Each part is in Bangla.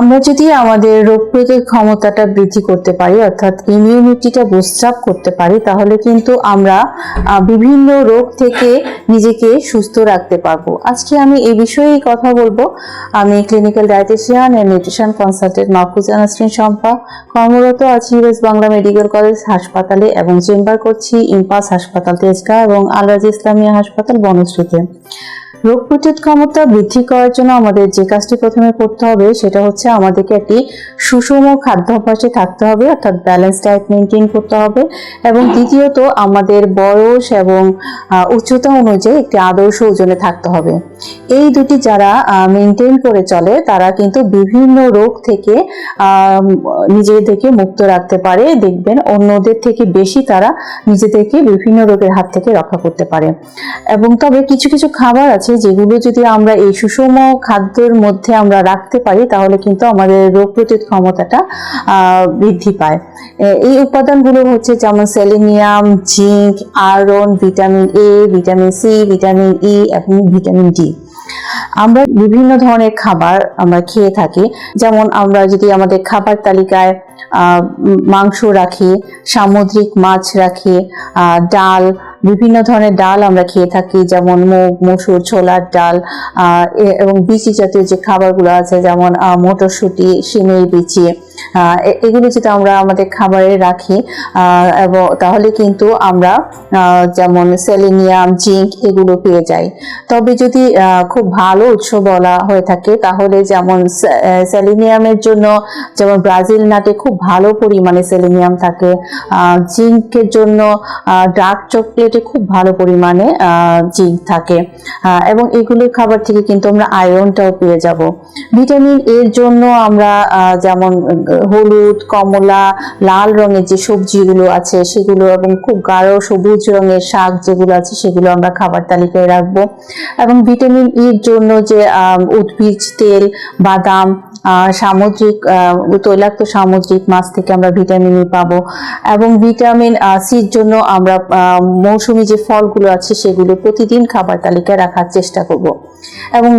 আমরা যদি আমাদের রোগ প্রতিরোধ ক্ষমতাটা বৃদ্ধি করতে পারি, অর্থাৎ ইমিউনিটিটা বুস্ট আপ করতে পারি, তাহলে কিন্তু আমরা বিভিন্ন রোগ থেকে নিজেকে সুস্থ রাখতে পারব। আজকে আমি এই বিষয়েই কথা বলব। আমি clinical dietitian and nutrition consultant Mahfuza Nasrin Shampa. কর্মরত আছি ইউএস বাংলা মেডিকেল কলেজ হাসপাতালে এবং চেম্বার করছি ইম্পাস হাসপাতাল তেজগাঁ এবং আলরাজ ইসলামিয়া হাসপাতাল বনশ্রীতে। রোগ প্রতিরোধ ক্ষমতা বৃদ্ধি করার জন্য আমাদের যে কাজটি প্রথমে করতে হবে, সেটা হচ্ছে আমাদেরকে একটি সুষম খাদ্যাভ্যাসে থাকতে হবে, অর্থাৎ ব্যালেন্স ডায়েট মেনটেন করতে হবে। এবং দ্বিতীয়ত, আমাদের বয়স এবং উচ্চতা অনুযায়ী একটি আদর্শ ওজনে থাকতে হবে। এই দুটি যারা মেনটেন করে চলে, তারা কিন্তু বিভিন্ন রোগ থেকে নিজেদেরকে মুক্ত রাখতে পারে। দেখবেন অন্যদের থেকে বেশি তারা নিজেদেরকে বিভিন্ন রোগের হাত থেকে রক্ষা করতে পারে। এবং তবে কিছু কিছু খাবার আছে যেগুলো যদি আমরা এই সুষম খাদ্যের মধ্যে আমরা রাখতে পারি, তাহলে কিন্তু আমাদের রোগ প্রতিরোধ ক্ষমতাটা বৃদ্ধি পায়। এই উপাদানগুলো হচ্ছে যেমন selenium, zinc, iron, vitamin A vitamin C vitamin E এবং ভিটামিন ডি আমরা বিভিন্ন ধরনের খাবার আমরা খেয়ে থাকি। যেমন আমরা যদি আমাদের খাবার তালিকায় মাংস রাখি, সামুদ্রিক মাছ রাখে ডাল, বিভিন্ন ধরনের ডাল আমরা খেয়ে থাকি, যেমন মুগ, মসুর, ছোলার ডাল এবং বিচি জাতীয় যে খাবারগুলো আছে, যেমন মটরশুঁটি, সিমের বিচি এগুলো যদি আমরা আমাদের খাবারে রাখি এবং তাহলে কিন্তু আমরা যেমন সেলিনিয়াম, জিঙ্ক এগুলো পেয়ে যাই। তবে যদি খুব ভালো উৎস বলা হয়ে থাকে, তাহলে যেমন সেলিনিয়ামের জন্য, যেমন ব্রাজিল নাটে খুব ভালো পরিমাণে সেলিনিয়াম থাকে। জিঙ্কের জন্য ডার্ক চকলেটে খুব ভালো পরিমাণে জিঙ্ক থাকে। এবং এগুলো খাবার থেকে কিন্তু আমরা আয়রনটাও পেয়ে যাব। ভিটামিন এর জন্য আমরা যেমন হলুদ কমলা লাল রঙের যে সবজিগুলো আছে সেগুলো এবং খুব গাঢ় সবুজ রঙের শাক যেগুলো আছে সেগুলো আমরা খাবার তালিকায় রাখব। এবং ভিটামিন ইর জন্য যে আহ, উদ্ভিজ তেল বাদাম সামুদ্রিক তৈলাক্ত সামুদ্রিক মাছ থেকে আমরা ভিটামিন ই পাবো। এবং ভিটামিন সির জন্য আমরা মৌসুমী যে ফলগুলো আছে সেগুলো প্রতিদিন খাবার তালিকায় রাখার চেষ্টা করব। এবং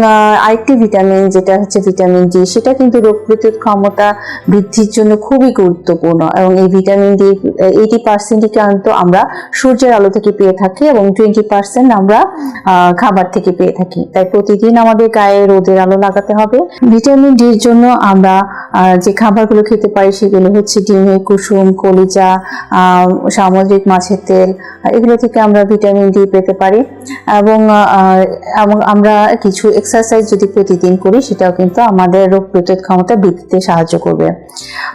আরেকটি ভিটামিন যেটা হচ্ছে ভিটামিন ডি, সেটা কিন্তু রোগ প্রতিরোধ ক্ষমতা বৃদ্ধির জন্য খুবই গুরুত্বপূর্ণ। এবং এই ভিটামিন ডি এইটি পার্সেন্টই কিন্তু আমরা সূর্যের আলো থেকে পেয়ে থাকি এবং টোয়েন্টি পার্সেন্ট আমরা খাবার থেকে পেয়ে থাকি। তাই প্রতিদিন আমাদের গায়ে রোদের আলো লাগাতে হবে। ভিটামিন ডির জন্য আমরা আহ, যে খাবারগুলো খেতে পারি সেগুলো হচ্ছে ডিমের কুসুম কলিজা সামুদ্রিক মাছের তেল এগুলো থেকে আমরা ভিটামিন ডি পেতে পারি। এবং আমরা কিছু এক্সারসাইজ যদি প্রতিদিন করি সেটাও কিন্তু আমাদের রোগ প্রতিরোধ ক্ষমতা বৃদ্ধিতে সাহায্য করবে।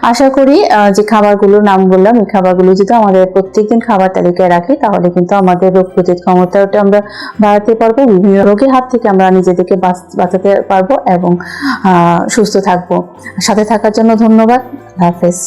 আশা করি যে খাবারগুলোর নাম বললাম এই খাবারগুলো যদি আমাদের প্রত্যেকদিন খাবার তালিকায় রাখি তাহলে কিন্তু আমাদের রোগ প্রতিরোধ ক্ষমতাটা আমরা বাড়াতে পারব বিভিন্ন রোগের হাত থেকে আমরা নিজেদেরকে বাঁচ- বাঁচাতে পারব এবং সুস্থ থাকব। সাথে থাকার জন্য ধন্যবাদ। হাফেজ।